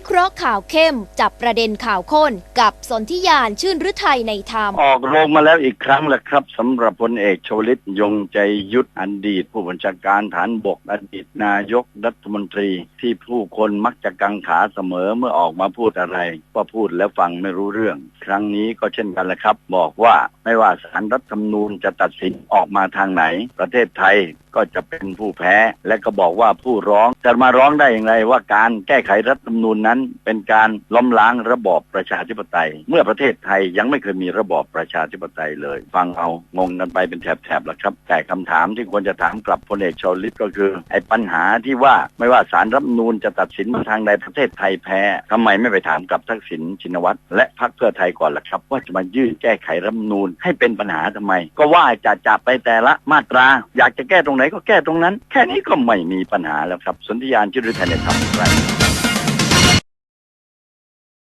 วิเคราะห์ข่าวเข้ม จับประเด็นข่าวข้น กับสนธิยานชื่นฤทัยในธรรม ออกโรงมาแล้วอีกครั้งแหละครับสำหรับพลเอกชวลิตยงใจยุทธอดีต ผู้บัญชาการฐานบกอดีตนายกรัฐมนตรีที่ผู้คนมักจะกังขาเสมอเมื่อออกมาพูดอะไรก็พูดแล้วฟังไม่รู้เรื่อง ครั้งนี้ก็เช่นกันแหละครับ บอกว่าไม่ว่าสารรัฐธรรมนูญจะตัดสินออกมาทางไหน ประเทศไทยก็จะเป็นผู้แพ้ และก็บอกว่าผู้ร้องจะมาร้องได้อย่างไรว่าการแก้ไขรัฐธรรมนูญนั้น เป็นการล้มล้างระบอบประชาธิปไตย เมื่อประเทศไทยยังไม่เคยมีระบอบประชาธิปไตยเลย ฟังเอางงกันไปเป็นแถบๆแล้วครับ แต่คำถามที่ควรจะถามกลับพลเอกชวลิตก็คือไอ้ปัญหาที่ว่าไม่ว่าสารรัฐธรรมนูญจะตัดสินมาทางใดประเทศไทยแพ้ทำไมไม่ไปถามกับทักษิณชินวัตรและพรรคเพื่อไทยก่อนล่ะครับ ว่าจะมายื่นแก้ไขรัฐธรรมนูญให้เป็นปัญหาทำไม ก็ว่าจะจับไปแต่ละมาตรา อยากจะแก้ตรงไหนก็แก้ตรงนั้น แค่นี้ก็ไม่มีปัญหาแล้วครับสนธิยานชื่อฤทัยในธรรมครับ